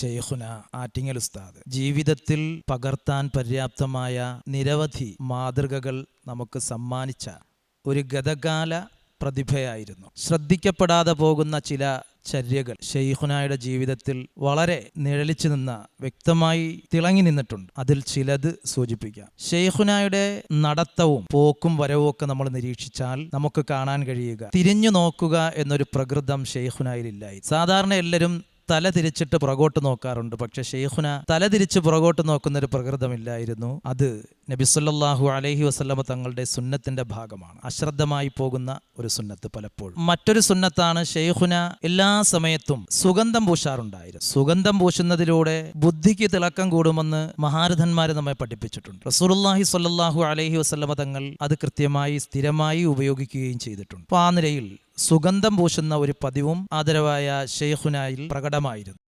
ഷെയ്ഖുന ആറ്റിങ്ങൽ ഉസ്താദ്. ജീവിതത്തിൽ പകർത്താൻ പര്യാപ്തമായ നിരവധി മാതൃകകൾ നമുക്ക് സമ്മാനിച്ച ഒരു ഗതകാല പ്രതിഭയായിരുന്നു. ശ്രദ്ധിക്കപ്പെടാതെ പോകുന്ന ചില ചര്യകൾ ഷെയ്ഖുനായുടെ ജീവിതത്തിൽ വളരെ നിഴലിച്ചു നിന്ന വ്യക്തമായി തിളങ്ങി നിന്നിട്ടുണ്ട്. അതിൽ ചിലത് സൂചിപ്പിക്കാം. ഷെയ്ഖുനായുടെ നടത്തവും പോക്കും വരവും ഒക്കെ നമ്മൾ നിരീക്ഷിച്ചാൽ നമുക്ക് കാണാൻ കഴിയുക. തിരിഞ്ഞു നോക്കുക എന്നൊരു പ്രകൃതം ഷെയ്ഖുനായിലില്ലായി സാധാരണ എല്ലാവരും തല തിരിച്ചിട്ട് പുറകോട്ട് നോക്കാറുണ്ട്. പക്ഷെ ഷെയ്ഖുന തല തിരിച്ച് പുറകോട്ട് നോക്കുന്ന ഒരു പ്രകൃതമില്ലായിരുന്നു. അത് നബിസുല്ലാഹു അലഹി വസ്ലമ തങ്ങളുടെ സുന്നത്തിന്റെ ഭാഗമാണ്. അശ്രദ്ധമായി പോകുന്ന ഒരു സുന്നത്ത് പലപ്പോഴും. മറ്റൊരു സുന്നത്താണ് ഷെയ്ഖുന എല്ലാ സമയത്തും സുഗന്ധം പൂശാറുണ്ടായിരുന്നു. സുഗന്ധം പൂശുന്നതിലൂടെ ബുദ്ധിക്ക് തിളക്കം കൂടുമെന്ന് മഹാരഥന്മാർ നമ്മെ പഠിപ്പിച്ചിട്ടുണ്ട്. റസൂലുള്ളാഹി സ്വല്ലാഹു അലഹി വസ്ലമ തങ്ങൾ അത് കൃത്യമായി സ്ഥിരമായി ഉപയോഗിക്കുകയും ചെയ്തിട്ടുണ്ട്. അപ്പോൾ ആ നിലയിൽ സുഗന്ധം പൂശുന്ന ഒരു പതിവും ആദരവായ ഷെയ്ഖുനായിൽ പ്രകടമായിരുന്നു.